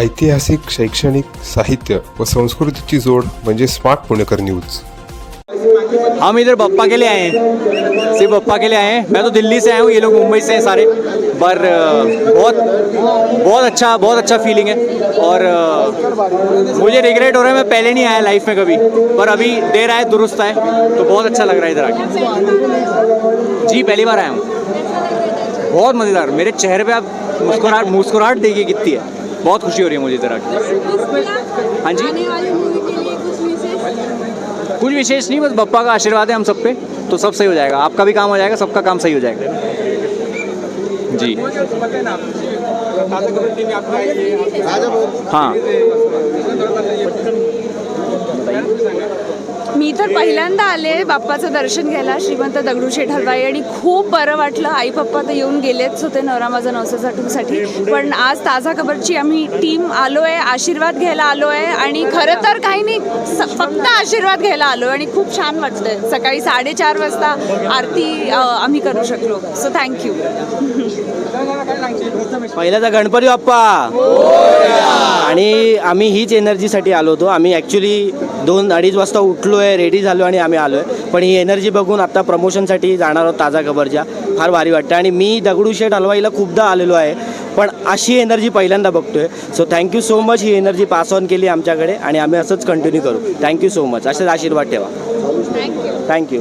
ऐतिहासिक, शैक्षणिक, साहित्य व संस्कृतीची जोड म्हणजे स्मार्ट पुणेकर न्यूज़. हम इधर बप्पा के लिए आए हैं। सिर्फ़ बप्पा के लिए आए हैं। मैं तो दिल्ली से आया हूँ। ये लोग मुंबई से हैं सारे। पर बहुत बहुत अच्छा बहुत अच्छा फीलिंग है। और मुझे रिग्रेट हो रहा है। मैं पहले नहीं आया लाइफ में कभी। पर अभी देर आए, दुरुस्त आए। तो बहुत अच्छा लग रहा है इधर आके। जी, पहली बार आया हूँ। बहुत मज़ेदार। मेरे चेहरे पे आप मुस्कुराहट मुस्कुराहट देखिए कितनी है। बहुत खुशी हो रही है मुझे तरह की। हाँ जी? आने वाली मूवी के लिए कुछ विशेष? कुछ विशेष नहीं बस बप्पा का आशीर्वाद है हम सब पे तो सब सही हो जाएगा। आपका भी काम हो जाएगा सबका काम सही हो जाएगा। जी। हाँ। तर पहिल्यांदा आले बाप्पाचं दर्शन घ्यायला श्रीमंत दगडूशेठ हलवाई आणि खूप बरं वाटलं आई पप्पा तर येऊन गेलेच होते नवरा माझा नवसा साठी पण आज ताजा खबरची आम्ही टीम आलो आहे आशीर्वाद घ्यायला आलो आहे आणि खरं तर काही नाही स- फक्त आशीर्वाद घ्यायला आलो आणि खूप छान वाटतंय. सकाळी साडेचार वाजता आरती आम्ही करू शकलो. सो थँक्यू पहिल्याचा गणपती बाप्पा. आणि आम्ही हीच एनर्जीसाठी आलो होतो. आम्ही ॲक्च्युली दोन अडीच वाजता उठलो आहे रेडी झालो आणि आम्ही आलो आहे पण ही एनर्जी बघून आता प्रमोशनसाठी जाणार आहोत ताजा खबरच्या फार भारी वाटतं आणि मी दगडूशेठ हलवाईला खूपदा आलेलो आहे. पण अशी एनर्जी पहिल्यांदा बघतोय. So thank you so much he energy pass on केली आमच्याकडे. आणि आम्ही असंच कंटिन्यू करू. थँक्यू सो मच असेच आशीर्वाद ठेवा. Thank you thank you